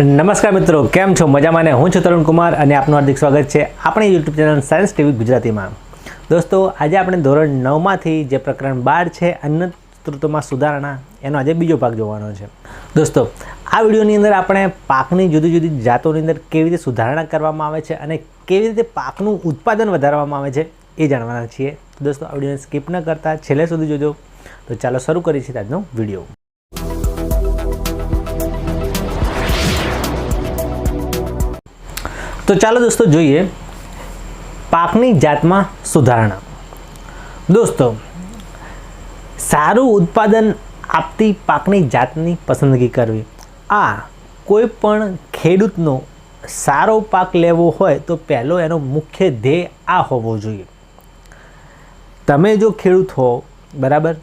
નમસ્કાર મિત્રો, કેમ છો? મજામાં ને? હું છું તરુણ કુમાર અને આપનું હાર્દિક સ્વાગત છે આપણી યુટ્યુબ ચેનલ સાયન્સ ટીવી ગુજરાતીમાં. દોસ્તો, આજે આપણે ધોરણ નવમાંથી જે પ્રકરણ બાર છે, અન્નતૃત્વમાં સુધારણા, એનો આજે બીજો ભાગ જોવાનો છે. દોસ્તો, આ વિડીયોની અંદર આપણે પાકની જુદી જુદી જાતોની અંદર કેવી રીતે સુધારણા કરવામાં આવે છે અને કેવી રીતે પાકનું ઉત્પાદન વધારવામાં આવે છે એ જાણવાના છીએ. દોસ્તો, આ વિડીયોને સ્કીપ ન કરતા, છેલ્લે સુધી જોજો. તો ચાલો શરૂ કરીએ છીએ આજનો વીડિયો. તો ચાલો દોસ્તો જોઈએ પાકની જાતમાં સુધારણા. દોસ્તો, સારું ઉત્પાદન આપતી પાકની જાતની પસંદગી કરવી. આ કોઈ પણ ખેડૂતનો સારો પાક લેવો હોય તો પહેલો એનો મુખ્ય ધ્યેય આ હોવો જોઈએ. તમે જો ખેડૂત હો, બરાબર?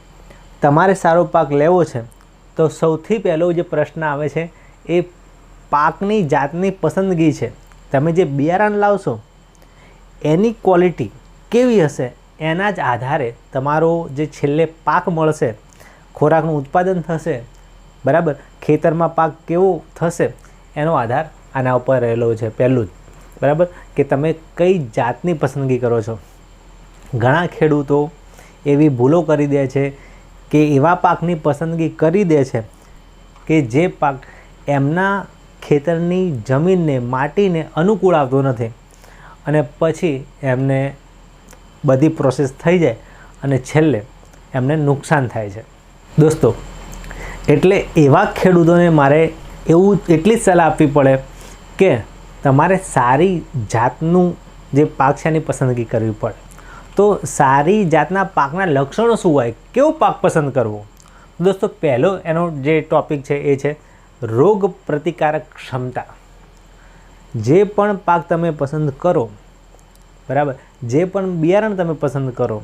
તમારે સારો પાક લેવો છે, તો સૌથી પહેલો જે પ્રશ્ન આવે છે, એ પાકની જાતની પસંદગી છે. તમે જે બિયારણ લાવશો, એની ક્વોલિટી કેવી હશે, એના જ આધારે તમારો જે છેલ્લે પાક મળશે, ખોરાકનું ઉત્પાદન થશે, બરાબર? ખેતરમાં પાક કેવો થશે, એનો આધાર આના ઉપર રહેલો છે પહેલું જ, બરાબર? કે તમે કઈ જાતની પસંદગી કરો છો? ઘણા ખેડૂતો એવી ભૂલો કરી દે છે કે એવા પાકની પસંદગી કરી દે છે કે જે પાક એમના ખેતરની જમીનને માટીને અનુકૂળ આવતો નથી. અને પછી એમને બધી પ્રોસેસ થઈ જાય અને છેલ્લે એમને નુકસાન થાય છે. દોસ્તો, એટલે એવા ખેડૂતોને મારે એવું એટલી જ સલાહ આપવી પડે કે તમારે સારી જાતનું જે પાક છે એની પસંદગી કરવી પડે. તો સારી જાતના પાકના લક્ષણો શું હોય? કેવો પાક પસંદ કરવો? દોસ્તો, પહેલો એનો જે ટોપિક છે એ છે રોગ પ્રતિકારક ક્ષમતા. જે પણ પાક તમે પસંદ કરો, બરાબર? જે પણ બિયારણ તમે પસંદ કરો,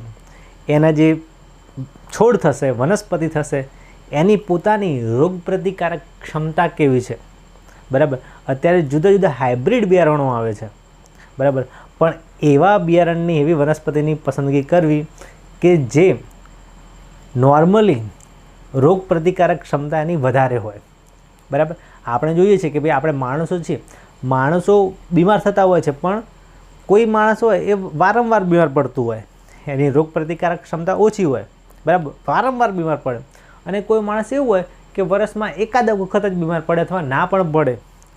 એના જે છોડ થશે, વનસ્પતિ થશે, એની પોતાની રોગ પ્રતિકારક ક્ષમતા કેવી છે? બરાબર? અત્યારે જુદા જુદા હાઇબ્રિડ બિયારણો આવે છે. બરાબર? પણ એવા બિયારણની, એવી વનસ્પતિની પસંદગી કરવી કે જે નોર્મલી રોગ પ્રતિકારક ક્ષમતા એની વધારે હોય. બરાબર? આપણે જોઈએ છીએ કે ભાઈ આપણે માણસો છીએ. માણસો બીમાર થતા હોય છે, પણ કોઈ માણસ હોય એ વારંવાર બીમાર પડતું હોય. એની રોગ પ્રતિકારક ક્ષમતા ઓછી હોય. બરાબર? વારંવાર બીમાર પડે. અને કોઈ માણસ એવું હોય કે વર્ષમાં એકાદ વખત જ બીમાર પડે અથવા ના પણ પડે.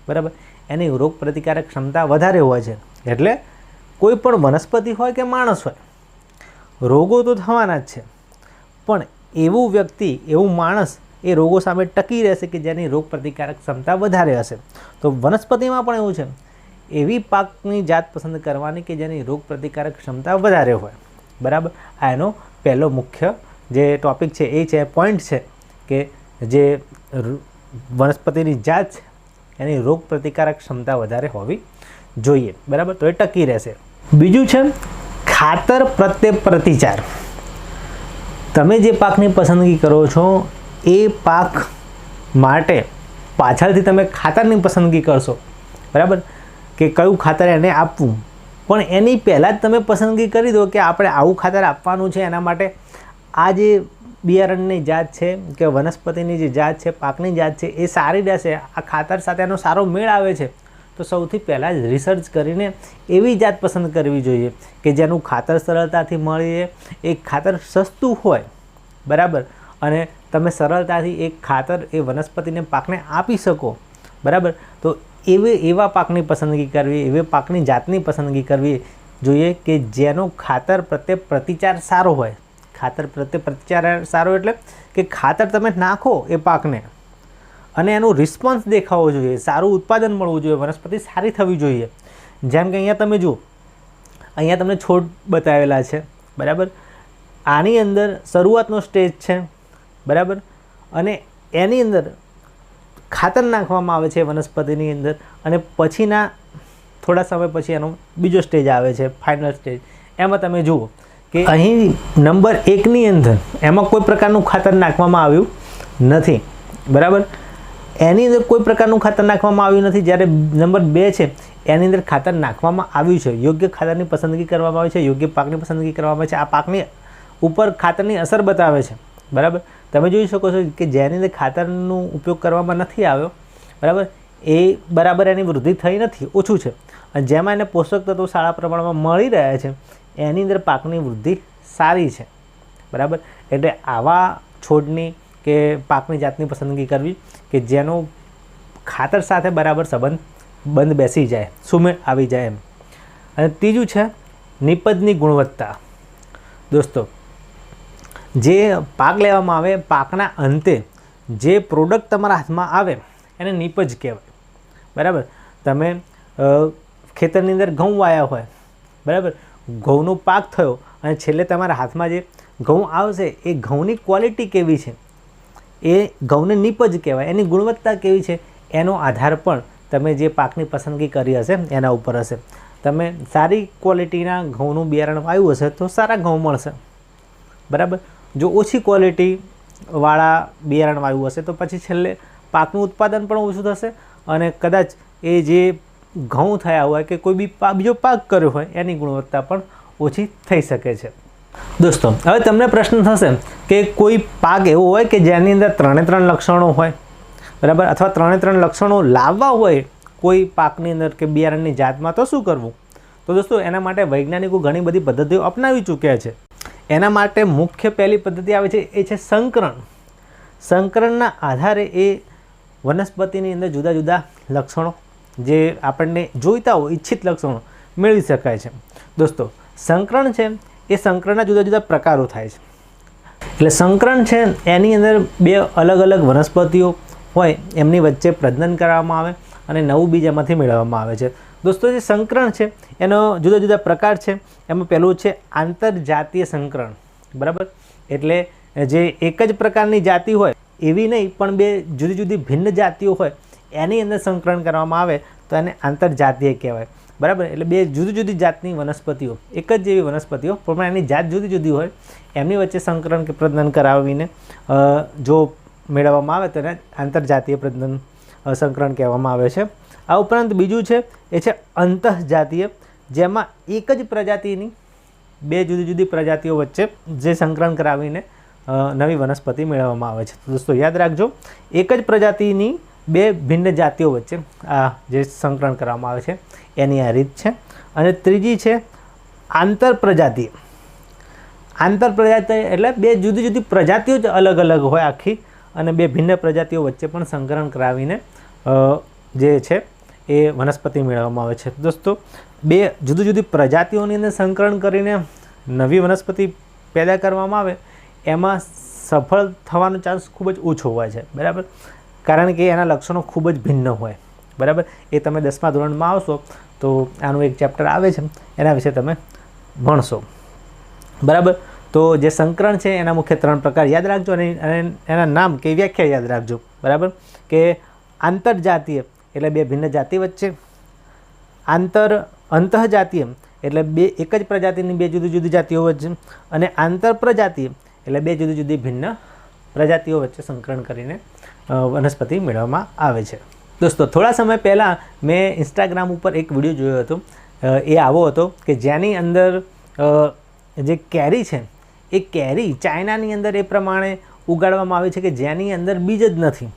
બરાબર? એની રોગ પ્રતિકારક ક્ષમતા વધારે હોય છે. એટલે કોઈ પણ વનસ્પતિ હોય કે માણસ હોય, રોગો તો થવાના જ છે. પણ એવું વ્યક્તિ, એવું માણસ એ રોગો સામે ટકી રહેશે કે જેની રોગ પ્રતિકારક ક્ષમતા વધારે હશે. તો વનસ્પતિમાં પણ એવું છે. એવી પાકની જાત પસંદ કરવાની કે જેની રોગ પ્રતિકારક ક્ષમતા વધારે હોય. બરાબર? આ એનો પહેલો મુખ્ય જે ટોપિક છે એ છે પોઈન્ટ છે કે જે વનસ્પતિની જાત છે, એની રોગ પ્રતિકારક ક્ષમતા વધારે હોવી જોઈએ. બરાબર? તો એ ટકી રહેશે. બીજું છે, ખાતર પ્રત્યે પ્રતિચાર. તમે જે પાકની પસંદગી કરો છો એ પાક માટે પાછળથી તમે ખાતરની પસંદગી કરશો. બરાબર? કે કયું ખાતર એને આપવું. પણ એની પહેલાં જ તમે પસંદગી કરી દો કે આપણે આવું ખાતર આપવાનું છે એના માટે આ જે બિયારણની જાત છે કે વનસ્પતિની જે જાત છે, પાકની જાત છે, એ સારી રહેશે. આ ખાતર સાથે એનો સારો મેળ આવે છે. તો સૌથી પહેલાં જ રિસર્ચ કરીને એવી જાત પસંદ કરવી જોઈએ કે જેનું ખાતર સરળતાથી મળી એ ખાતર સસ્તું હોય. બરાબર? અને તમે સરળતાથી એક ખાતર એ વનસ્પતિને પાકને આપી શકો. બરાબર? તો એવી, એવા પાકની પસંદગી કરવી, એવી પાકની જાતની પસંદગી કરવી જોઈએ કે જેનો ખાતર પ્રત્યે પ્રતિચાર સારો હોય. ખાતર પ્રત્યે પ્રતિચાર સારો એટલે કે ખાતર તમે નાખો એ પાકને. અને એનો રિસ્પોન્સ દેખાવો જોઈએ, સારું ઉત્પાદન મળવું જોઈએ, વનસ્પતિ સારી થવી જોઈએ. જેમ કે અહીંયા તમે જુઓ, અહીંયા તમને છોડ બતાવેલા છે. બરાબર? આની અંદર શરૂઆતનો સ્ટેજ છે. બરાબર? અને એની અંદર ખાતર નાખવામાં આવે છે વનસ્પતિની અંદર અને પછીના થોડા સમય પછી એનો બીજો સ્ટેજ આવે છે ફાઇનલ સ્ટેજ એમાં તમે જુઓ કે અહીં નંબર એકની અંદર એમાં કોઈ પ્રકારનું ખાતર નાખવામાં આવ્યું નથી. બરાબર? એની અંદર કોઈ પ્રકારનું ખાતર નાખવામાં આવ્યું નથી. જ્યારે નંબર બે છે, એની અંદર ખાતર નાખવામાં આવ્યું છે. યોગ્ય ખાતરની પસંદગી કરવામાં આવે છે, યોગ્ય પાકની પસંદગી કરવામાં આવે છે. આ પાકની ઉપર ખાતરની અસર બતાવે છે. બરાબર? તમે જોઈ શકો છો કે જેની અંદર ખાતરનો ઉપયોગ કરવામાં નથી આવ્યો, બરાબર? એ બરાબર એની વૃદ્ધિ થઈ નથી, ઓછું છે. અને જેમાં એને પોષક તત્વો સારા પ્રમાણમાં મળી રહ્યા છે, એની અંદર પાકની વૃદ્ધિ સારી છે, બરાબર? એટલે આવા છોડની કે પાકની જાતની પસંદગી કરવી કે જેનો ખાતર સાથે બરાબર સંબંધ બંધ બેસી જાય, સુમેળ આવી જાય એમ. અને ત્રીજું છે, નિપજની ગુણવત્તા. દોસ્તો જે પાક લેવામાં આવે પાકના અંતે જે પ્રોડક્ટ તમારા હાથમાં આવે એને નીપજ કહેવાય. બરાબર? તમે ખેતરની અંદર ઘઉં વાયા હોય, બરાબર? ઘઉંનો પાક થયો અને છેલ્લે તમારા હાથમાં જે ઘઉં આવશે એ ઘઉંની ક્વોલિટી કેવી છે? એ ઘઉંને નીપજ કહેવાય. એની ગુણવત્તા કેવી છે? એનો આધાર પણ તમે જે પાકની પસંદગી કરી હશે એના ઉપર હશે. તમે સારી ક્વોલિટીના ઘઉંનું બિયારણ આવ્યું હશે તો સારા ઘઉં મળશે. બરાબર? જો ઓછી ક્વોલિટીવાળા બિયારણ વાવ્યું હશે, તો પછી છેલ્લે પાકનું ઉત્પાદન પણ ઓછું થશે અને કદાચ એ જે ઘઉં થયા હોય કે કોઈ બી બીજો પાક કર્યો હોય, એની ગુણવત્તા પણ ઓછી થઈ શકે છે. દોસ્તો, હવે તમને પ્રશ્ન થશે કે કોઈ પાક એવો હોય કે જેની અંદર ત્રણે ત્રણ લક્ષણો હોય, બરાબર? અથવા ત્રણે ત્રણ લક્ષણો લાવવા હોય કોઈ પાકની અંદર કે બિયારણની જાતમાં, તો શું કરવું? તો દોસ્તો, એના માટે વૈજ્ઞાનિકો ઘણી બધી પદ્ધતિઓ અપનાવી ચૂક્યા છે. એના માટે મુખ્ય પહેલી પદ્ધતિ આવે છે, એ છે સંકરણ. સંકરણના આધારે એ વનસ્પતિની અંદર જુદા જુદા લક્ષણો જે આપણને જોઈતા હોય, ઈચ્છિત લક્ષણો મેળવી શકાય છે. દોસ્તો, સંકરણ છે, એ સંકરણના જુદા જુદા પ્રકારો થાય છે. એટલે સંકરણ છે, એની અંદર બે અલગ અલગ વનસ્પતિઓ હોય, એમની વચ્ચે પ્રજનન કરવામાં આવે અને નવું બીજ એમાંથી મેળવવામાં આવે છે. દોસ્તો, જે સંકરણ છે, એનો જુદા જુદા પ્રકાર છે. એમાં પહેલું છે આંતરજાતીય સંકરણ. બરાબર? એટલે જે એક જ પ્રકારની જાતિ હોય, એવી નહીં, પણ બે જુદી જુદી ભિન્ન જાતિઓ હોય, એની અંદર સંકરણ કરવામાં આવે તો એને આંતરજાતીય કહેવાય. બરાબર? એટલે બે જુદી જુદી જાતની વનસ્પતિઓ, એક જ જેવી વનસ્પતિઓ, પણ એની જાત જુદી જુદી હોય, એમની વચ્ચે સંકરણ કે પ્રજનન કરાવીને જો મેળવવામાં આવે તો એને આંતરજાતીય પ્રજનન સંકરણ કહેવામાં આવે છે. આ ઉપરાંત બીજું છે, એ છે અંતઃજાતીય, જેમાં એક જ પ્રજાતિની બે જુદી જુદી પ્રજાતિઓ વચ્ચે જે સંકરણ કરાવીને નવી વનસ્પતિ મેળવવામાં આવે છે. દોસ્તો યાદ રાખજો, એક જ પ્રજાતિની બે ભિન્ન જાતિઓ વચ્ચે આ જે સંકરણ કરવામાં આવે છે, એની આ રીત છે. અને ત્રીજી છે આંતર પ્રજાતિ આંતર પ્રજાતિ એટલે બે જુદી જુદી પ્રજાતિઓ જ અલગ અલગ હોય આખી, અને બે ભિન્ન પ્રજાતિઓ વચ્ચે પણ સંકરણ કરાવીને જે છે એ વનસ્પતિ મેળવવામાં આવે છે. દોસ્તો, બે જુદી જુદી પ્રજાતિઓની અંદર સંકરણ કરીને નવી વનસ્પતિ પેદા કરવામાં આવે, એમાં સફળ થવાનો ચાન્સ ખૂબ જ ઓછો હોય છે. બરાબર? કારણ કે એના લક્ષણો ખૂબ જ ભિન્ન હોય. બરાબર? એ તમે દસમા ધોરણમાં આવશો, તો આનું એક ચેપ્ટર આવે છે. એના વિશે તમે ભણશો. બરાબર? તો જે સંકરણ છે, એના મુખ્ય ત્રણ પ્રકાર યાદ રાખજો અને એના નામ કે વ્યાખ્યા યાદ રાખજો. બરાબર? કે આંતરજાતીય એટલે બે ભિન્ન જાતિ વચ્ચે. આંતર અંતઃજાતીય, એટલે બે એક જ પ્રજાતિની બે જુદી જુદી જાતિઓ વચ્ચે. અને આંતર પ્રજાતીય એટલે બે જુદી જુદી ભિન્ન પ્રજાતિઓ વચ્ચે સંકરણ કરીને વનસ્પતિ મેળવવામાં આવે છે. દોસ્તો, થોડા સમય પહેલાં મેં ઇન્સ્ટાગ્રામ ઉપર એક વીડિયો જોયો હતો. એ આવો હતો કે જેની અંદર જે કેરી છે, એ કેરી ચાઇનાની અંદર એ પ્રમાણે ઉગાડવામાં આવે છે કે જેની અંદર બીજ જ નથી.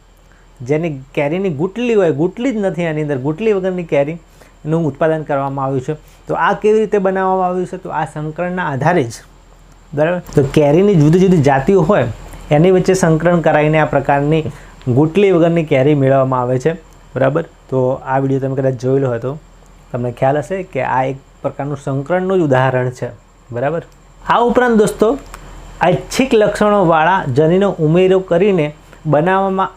જેની કેરીની ગુટલી હોય, ગુટલી જ નથી આની અંદર, ગુટલી વગરની કેરીનું ઉત્પાદન કરવામાં આવ્યું છે. તો આ કેવી રીતે બનાવવામાં આવ્યું છે? તો આ સંકરણના આધારે જ. બરાબર? તો કેરીની જુદી જુદી જાતિઓ હોય, એની વચ્ચે સંકરણ કરાવીને આ પ્રકારની ગુટલી વગરની કેરી મેળવવામાં આવે છે. બરાબર? તો આ વીડિયો તમે કદાચ જોયેલો હોય તો તમને ખ્યાલ હશે કે આ એક પ્રકારનું સંકરણનું જ ઉદાહરણ છે. બરાબર? આ ઉપરાંત દોસ્તો, ઐચ્છિક લક્ષણોવાળા જનીનો ઉમેરો કરીને બનાવવામાં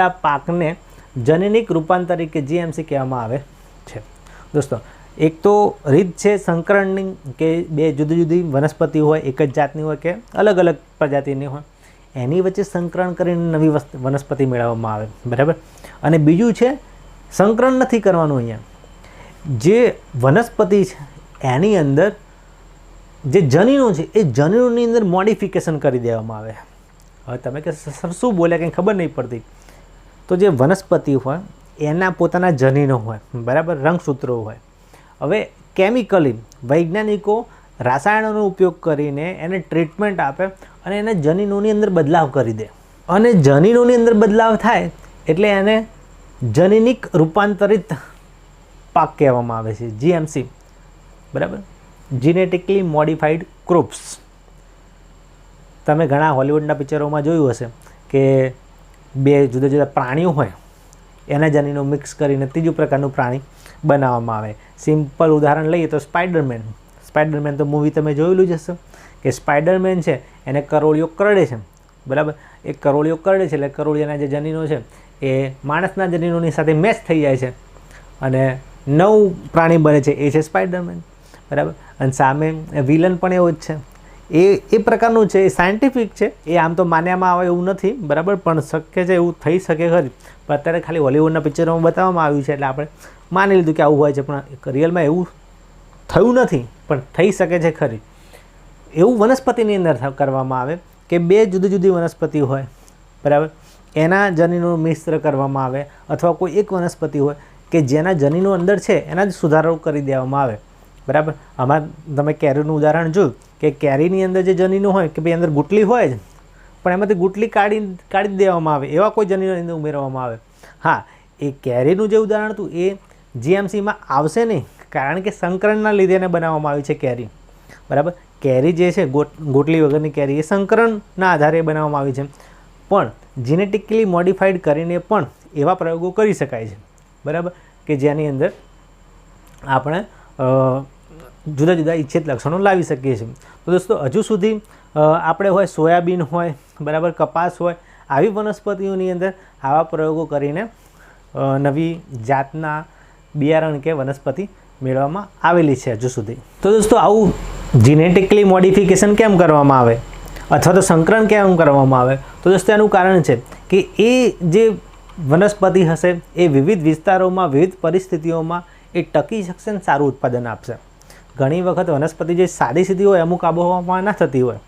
આવતા પાકને જનનિક રૂપાંતર કે જીએમસી કહેવામાં આવે છે. દોસ્તો, એક તો રીત છે સંકરણની કે બે જુદી જુદી વનસ્પતિ હોય, એક જ જાતની હોય કે અલગ અલગ પ્રજાતિની હોય, એની વચ્ચે સંકરણ કરીને નવી વનસ્પતિ મેળવવામાં આવે. બરાબર? અને બીજું છે સંકરણ નથી કરવાનું અહીંયા. જે વનસ્પતિ છે, એની અંદર જે જનીનો છે, એ જનીનોની અંદર મોડિફિકેશન કરી દેવામાં આવે. હવે તમે કે સર શું બોલ્યા કંઈ ખબર નહીં પડતી. તો જે વનસ્પતિ હોય, એના પોતાના જનીનો હોય, બરાબર, રંગસૂત્રો હોય. હવે કેમિકલી વૈજ્ઞાનિકો રાસાયણોનો ઉપયોગ કરીને એને ટ્રીટમેન્ટ આપે અને એને જનીનોની અંદર બદલાવ કરી દે. અને જનીનોની અંદર બદલાવ થાય એટલે એને જનીનિક રૂપાંતરિત પાક કહેવામાં આવે છે જીએમસી બરાબર? જીનેટિકલી મોડિફાઈડ ક્રોપ્સ તમે ઘણા હોલિવૂડના પિક્ચરોમાં જોયું હશે કે બે જુદા જુદા પ્રાણીઓ હોય, એના જનીનો મિક્સ કરીને ત્રીજું પ્રકારનું પ્રાણી બનાવવામાં આવે. સિમ્પલ ઉદાહરણ લઈએ તો સ્પાઈડરમેન સ્પાઈડરમેન તો મૂવી તમે જોયેલું જ હશે કે સ્પાઈડરમેન છે, એને કરોળીઓ કરડે છે. બરાબર? એ કરોળીઓ કરડે છે એટલે કરોળિયાના જે જનીનો છે, એ માણસના જનીનોની સાથે મેચ થઈ જાય છે. અને નવું પ્રાણી બને છે, એ છે સ્પાઈડરમેન બરાબર? અને સામે વિલન પણ એવો જ છે. એ એ પ્રકારનું છે, એ સાયન્ટિફિક છે. એ આમ તો માન્યામાં આવે એવું નથી, બરાબર? પણ શક્ય છે એવું થઈ શકે ખરી. પણ અત્યારે ખાલી હોલિવૂડના પિક્ચરોમાં બતાવવામાં આવ્યું છે એટલે આપણે માની લીધું કે આવું હોય છે, પણ રિયલમાં એવું થયું નથી, પણ થઈ શકે છે ખરી. એવું વનસ્પતિની અંદર કરવામાં આવે કે બે જુદી જુદી વનસ્પતિ હોય, બરાબર? એના જનીનો મિશ્ર કરવામાં આવે, અથવા કોઈ એક વનસ્પતિ હોય કે જેના જનીનો અંદર છે, એના જ સુધારો કરી દેવામાં આવે. બરાબર? આમાં તમે કેરીનું ઉદાહરણ જોયું કે કેરીની અંદર જે જનીનો હોય કે ભાઈ અંદર ગુટલી હોય જ, પણ એમાંથી ગુટલી કાઢી કાઢી દેવામાં આવે, એવા કોઈ જનીનો અંદર ઉમેરવામાં આવે. હા, એ કેરીનું જે ઉદાહરણ હતું, એ જીએમસીમાં આવશે નહીં, કારણ કે સંકરણના લીધે એને બનાવવામાં આવી છે કેરી. બરાબર? કેરી જે છે, ગોટ, ગોટલી વગરની કેરી, એ સંકરણના આધારે બનાવવામાં આવી છે. પણ જીનેટિકલી મોડિફાઈડ કરીને પણ એવા પ્રયોગો કરી શકાય છે. બરાબર? કે જેની અંદર આપણે જુદા જુદા ઈચ્છિત લક્ષણો લાવી શકીએ છીએ. તો દોસ્તો, હજુ સુધી આપણે હોય સોયાબીન હોય, બરાબર, કપાસ હોય, આવી વનસ્પતિઓની અંદર આવા પ્રયોગો કરીને નવી જાતના બિયારણ કે વનસ્પતિ મેળવવામાં આવેલી છે હજુ સુધી. તો દોસ્તો, આવું જીનેટિકલી મોડિફિકેશન કેમ કરવામાં આવે? અથવા તો સંકરણ કેમ કરવામાં આવે? તો દોસ્તો, એનું કારણ છે કે એ જે વનસ્પતિ હશે, એ વિવિધ વિસ્તારોમાં, વિવિધ પરિસ્થિતિઓમાં એ ટકી શકશે ને સારું ઉત્પાદન આપશે. ઘણી વખત વનસ્પતિ જે સાદી સીધી હોય, અમુક આબોહવામાં ના થતી હોય.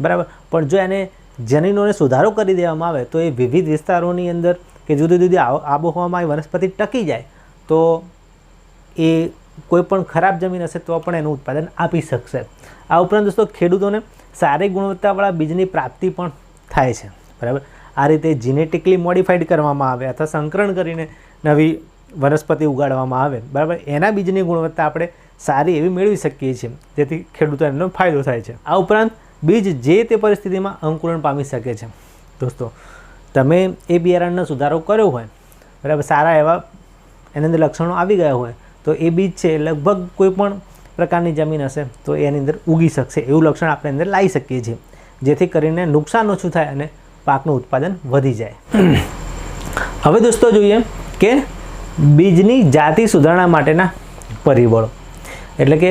બરાબર? પણ જો એને જનીનોને સુધારો કરી દેવામાં આવે, તો એ વિવિધ વિસ્તારોની અંદર કે જુદી જુદી આબોહવામાં એ વનસ્પતિ ટકી જાય, તો એ કોઈ પણ ખરાબ જમીન હશે, તો પણ એનું ઉત્પાદન આપી શકશે. આ ઉપરાંત દોસ્તો, ખેડૂતોને સારી ગુણવત્તાવાળા બીજની પ્રાપ્તિ પણ થાય છે. બરાબર? આ રીતે જીનેટિકલી મોડિફાઈડ કરવામાં આવે, અથવા સંકરણ કરીને નવી વનસ્પતિ ઉગાડવામાં આવે. બરાબર? એના બીજની ગુણવત્તા આપણે સારી એવી મેળવી શકીએ છીએ. જેથી ખેડૂતોને ફાયદો થાય છે. આ ઉપરાંત બીજ જે તે પરિસ્થિતિમાં અંકુરણ પામી શકે છે. દોસ્તો, તમે એ બિયારણનો સુધારો કર્યો હોય, બરાબર, સારા એવા એની અંદર લક્ષણો આવી ગયા હોય, તો એ બીજ છે લગભગ કોઈ પણ પ્રકારની જમીન હશે, તો એની અંદર ઉગી શકશે એવું લક્ષણ આપણે અંદર લાવી શકીએ છીએ. જેથી કરીને નુકસાન ઓછું થાય અને પાકનું ઉત્પાદન વધી જાય. હવે દોસ્તો જોઈએ કે બીજની જાતિ સુધારણા માટેના પરિબળો. એટલે કે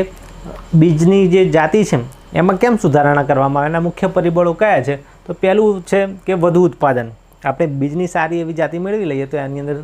બીજની જે જાતિ છે, એમાં કેમ સુધારણા કરવામાં આવે? એના મુખ્ય પરિબળો કયા છે? તો પહેલું છે કે વધુ ઉત્પાદન. આપણે બીજની સારી એવી જાતિ મેળવી લઈએ તો એની અંદર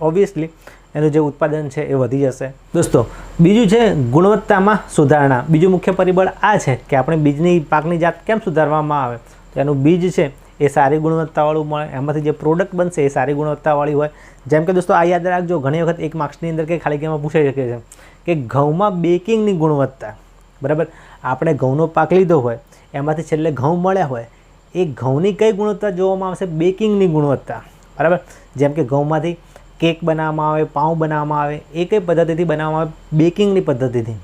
ઓબ્વિયસલી એનું જે ઉત્પાદન છે એ વધી જશે. દોસ્તો, બીજું છે ગુણવત્તામાં સુધારણા. બીજું મુખ્ય પરિબળ આ છે કે આપણે બીજની પાકની જાત કેમ સુધારવામાં આવે? તો એનું બીજ છે એ સારી ગુણવત્તાવાળું મળે. એમાંથી જે પ્રોડક્ટ બનશે એ સારી ગુણવત્તાવાળી હોય. જેમ કે દોસ્તો, આ યાદ રાખજો, ઘણી વખત એક માર્ક્સની અંદર કે ખાલી કેમાં પૂછાઈ શકે છે. કે ઘઉંમાં બેકિંગની ગુણવત્તા, બરાબર? આપણે ઘઉંનો પાક લીધો હોય, એમાંથી છેલ્લે ઘઉં મળ્યા હોય, એ ઘઉંની કઈ ગુણવત્તા જોવામાં આવશે? બેકિંગની ગુણવત્તા, બરાબર? જેમ કે ઘઉંમાંથી કેક બનાવવામાં આવે, પાઉં બનાવવામાં આવે, એ કઈ પદ્ધતિથી બનાવવામાં આવે? બેકિંગની પદ્ધતિથી.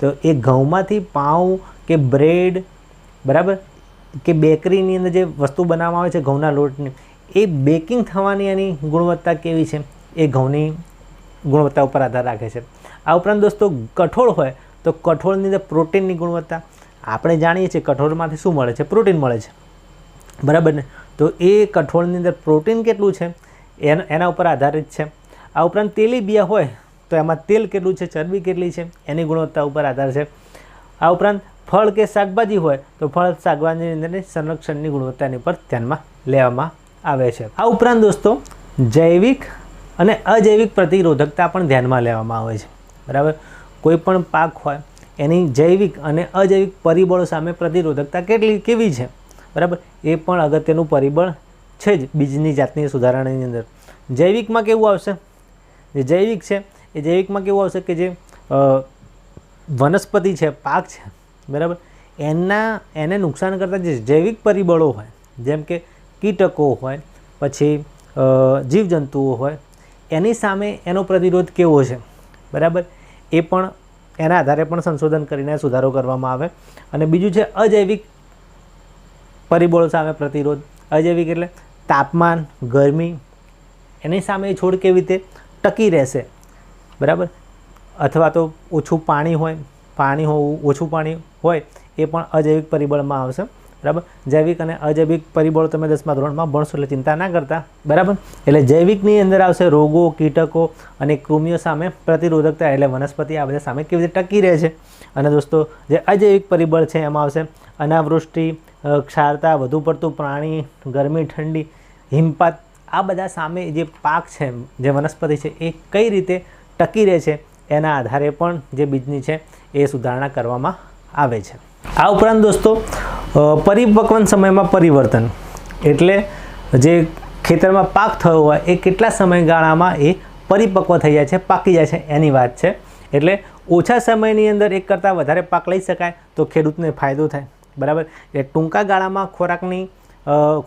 તો એ ઘઉંમાંથી પાઉં કે બ્રેડ, બરાબર? કે બેકરીની અંદર જે વસ્તુ બનાવવામાં આવે છે ઘઉંના લોટની, એ બેકિંગ થવાની એની ગુણવત્તા કેવી છે? એ ઘઉંની ગુણવત્તા ઉપર આધાર રાખે છે. આ ઉપરાંત દોસ્તો, કઠોળ હોય તો કઠોળની અંદર પ્રોટીનની ગુણવત્તા આપણે જાણીએ છીએ કઠોળમાંથી શું મળે છે? પ્રોટીન મળે છે. બરાબર ને? તો એ કઠોળની અંદર પ્રોટીન કેટલું છે? એના એના ઉપર આધારિત છે. આ ઉપરાંત તેલી બિયા હોય તો એમાં તેલ કેટલું છે? ચરબી કેટલી છે? એની ગુણવત્તા ઉપર આધાર છે. આ ઉપરાંત ફળ કે શાકભાજી હોય તો ફળ શાકભાજીની અંદર સંરક્ષણની ગુણવત્તાની પર ધ્યાનમાં લેવામાં આવે છે. આ ઉપરાંત દોસ્તો, જૈવિક અને અજૈવિક પ્રતિરોધકતા પણ ધ્યાનમાં લેવામાં આવે છે. બરાબર? કોઈ પણ પાક હોય, એની જૈવિક અને અજૈવિક પરિબળો સામે પ્રતિરોધકતા કેટલી, કેવી છે? બરાબર? એ પણ અગત્યનું પરિબળ છે જ બીજની જાતની સુધારણાની અંદર. જૈવિકમાં કેવું આવશે? જે જૈવિક છે, એ જૈવિકમાં કેવું આવશે કે જે વનસ્પતિ છે, પાક છે, બરાબર? એના, એને નુકસાન કરતા જે જૈવિક પરિબળો હોય, જેમ કે કીટકો હોય, પછી જીવજંતુઓ હોય, એની સામે એનો પ્રતિરોધ કેવો છે? બરાબર? એ પણ એના આધારે પણ સંશોધન કરીને સુધારો કરવામાં આવે. અને બીજું છે અજૈવિક પરિબળો સામે પ્રતિરોધ. અજૈવિક એટલે તાપમાન, ગરમી, એની સામે છોડ કેવી રીતે ટકી રહેશે? બરાબર? અથવા તો ઓછું પાણી હોય, પાણી હોવું, ઓછું પાણી હોય, એ પણ અજૈવિક પરિબળમાં આવશે. બરાબર? જૈવિક અને અજૈવિક પરિબળો તમે દસમા ધોરણમાં ભણશો એટલે ચિંતા ના કરતા. બરાબર? એટલે જૈવિકની અંદર આવશે રોગો, કીટકો અને કૃમિઓ સામે પ્રતિરોધકતા એટલે વનસ્પતિ આ બધા સામે કેવી રીતે ટકી રહે છે. અને દોસ્તો, જે અજૈવિક પરિબળ છે એમાં આવશે અનાવૃષ્ટિ ક્ષારતા, વધુ પડતું પ્રાણી, ગરમી, ઠંડી, હિમપાત, આ બધા સામે જે પાક છે, જે વનસ્પતિ છે એ કઈ રીતે ટકી રહે છે એના આધારે પણ જે બીજની છે એ સુધારણા કરવામાં આવે છે. આ ઉપરાંત દોસ્તો પરિપક્વન સમયમાં પરિવર્તન. એટલે જે ખેતરમાં પાક થયો હોય, એ કેટલા સમયગાળામાં એ પરિપક્વ થઈ જાય છે, પાકી જાય છે, એની વાત છે. એટલે ઓછા સમયની અંદર એક કરતાં વધારે પાક લઈ શકાય, તો ખેડૂતને ફાયદો થાય. બરાબર? એ ટૂંકા ગાળામાં ખોરાકની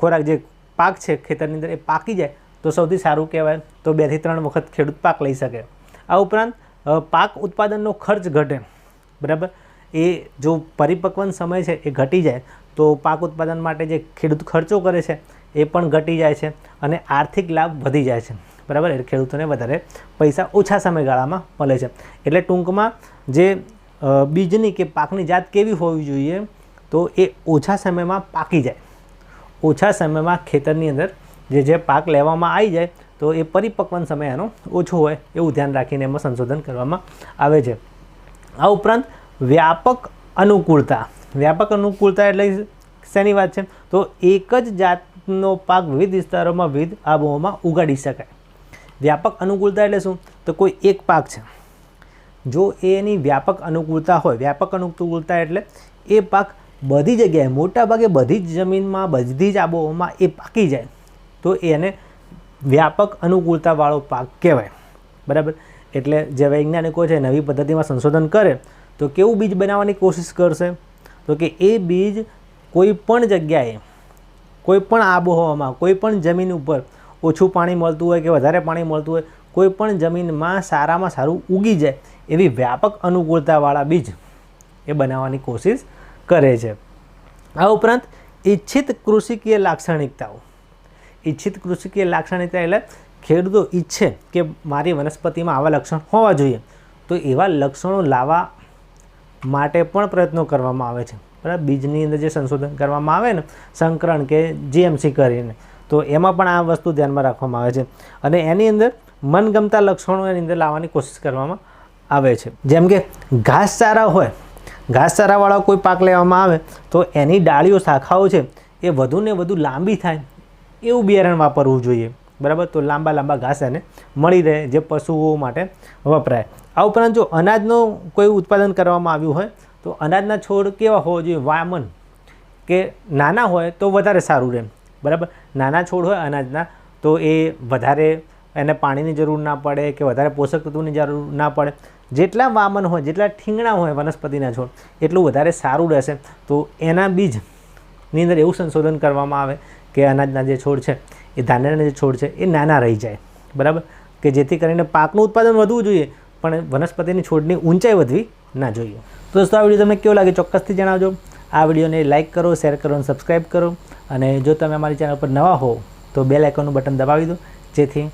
ખોરાક જે પાક છે ખેતરની અંદર એ પાકી જાય, તો સૌથી સારું કહેવાય, તો બેથી ત્રણ વખત ખેડૂત પાક લઈ શકે. આ ઉપરાંત પાક ઉત્પાદનનો ખર્ચ ઘટે. બરાબર? એ જો પરિપક્વન સમય છે એ ઘટી જાય, તો પાક ઉત્પાદન માટે જે ખેડૂત ખર્ચો કરે છે એ પણ ઘટી જાય છે અને આર્થિક લાભ વધી જાય છે. બરાબર? ખેડૂતોને વધારે પૈસા ઓછા સમયગાળામાં મળે છે. એટલે ટૂંકમાં જે બીજની કે પાકની જાત કેવી હોવી જોઈએ, તો એ ઓછા સમયમાં પાકી જાય. ઓછા સમયમાં ખેતરની અંદર જે જે પાક લેવામાં આવી જાય, તો એ પરિપક્વન સમય એનો ઓછો હોય એવું ધ્યાન રાખીને એમાં સંશોધન કરવામાં આવે છે. આ ઉપરાંત વ્યાપક અનુકૂળતા. વ્યાપક અનુકૂળતા એટલે શેની વાત છે? તો એક જ જાતનો પાક વિવિધ વિસ્તારોમાં વિવિધ આબોહવામાં ઉગાડી શકાય. વ્યાપક અનુકૂળતા એટલે શું? તો કોઈ એક પાક છે. જો એની વ્યાપક અનુકૂળતા હોય, વ્યાપક અનુકૂળતા એટલે એ પાક બધી જગ્યાએ, મોટા ભાગે બધી જ જમીનમાં, બધી જ આબોહવામાં એ પાકી જાય. તો એને વ્યાપક અનુકૂળતાવાળો પાક કહેવાય. બરાબર? એટલે જે વૈજ્ઞાનિકો છે નવી પદ્ધતિમાં સંશોધન કરે તો કેવું બીજ બનાવવાની કોશિશ કરશે? તો કે એ બીજ કોઈ પણ જગ્યાએ, કોઈ પણ આબોહવામાં, કોઈ પણ જમીન ઉપર ઓછું પાણી મળતું હોય કે વધારે પાણી મળતું હોય, કોઈ પણ જમીનમાં સારામાં સારું ઉગી જાય એવી વ્યાપક અનુકૂળતાવાળા બીજ એ બનાવવાની કોશિશ કરે છે. આ ઉપરાંત ઈચ્છિત કૃષિકીય લાક્ષણિકતાઓ. ઈચ્છિત કૃષિકીય લાક્ષણિકતા એટલે ખેડૂતો ઈચ્છે કે મારી વનસ્પતિમાં આવા લક્ષણ હોવા જોઈએ. તો એવા લક્ષણો લાવવા માટે પણ પ્રયત્નો કરવામાં આવે છે. બરાબર? બીજની અંદર જે સંશોધન કરવામાં આવે ને, સંકરણ કે જીએમસી કરીને, તો એમાં પણ આ વસ્તુ ધ્યાનમાં રાખવામાં આવે છે. અને એની અંદર મનગમતા લક્ષણો એની અંદર લાવવાની કોશિશ કરવામાં આવે છે. જેમ કે ઘાસચારા હોય ઘાસચારાવાળા કોઈ પાક લેવામાં આવે, તો એની ડાળીઓ શાખાઓ છે, એ વધુ ને વધુ લાંબી થાય, એવું બિયારણ વાપરવું જોઈએ. બરાબર? તો લાંબા લાંબા ઘાસ એને મળી રહે, જે પશુઓ માટે વપરાય. આ ઉપરાંત જો અનાજનું કોઈ ઉત્પાદન કરવામાં આવ્યું હોય, તો અનાજના છોડ કેવા હોવા જોઈએ? વામન. કે નાના હોય તો વધારે સારું રહે. બરાબર? નાના છોડ હોય અનાજના, તો એ વધારે એને પાણીની જરૂર ના પડે કે વધારે પોષક તત્વોની જરૂર ના પડે. જેટલા વામન હોય, જેટલા ઠીંગણા હોય વનસ્પતિના છોડ, એટલું વધારે સારું રહેશે. તો એના બીજની અંદર એવું સંશોધન કરવામાં આવે કે અનાજના જે છોડ છે, એ ધાન્યના જે છોડ છે, એ નાના રહી જાય. બરાબર? કે જેથી કરીને પાકનું ઉત્પાદન વધવું જોઈએ. પણ વનસ્પતિની છોડની ઊંચાઈ વધવી ના જોઈએ. તો દોસ્તો, આ વીડિયો તમને કેવો લાગે ચોક્કસથી જણાવજો. આ વિડીયોને લાઇક કરો, શેર કરો અને સબસ્ક્રાઈબ કરો. અને જો તમે અમારી ચેનલ પર નવા હો, તો બેલ આઇકોનનું બટન દબાવી દો, જેથી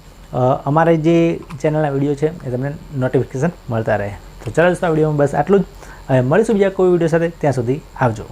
અમારા જે ચેનલના વીડિયો છે, એ તમને નોટિફિકેશન મળતા રહે. તો ચાલો દોસ્તો, આ વિડીયોમાં બસ આટલું જ. હવે મળીશું બીજા કોઈ વીડિયો સાથે. ત્યાં સુધી આવજો.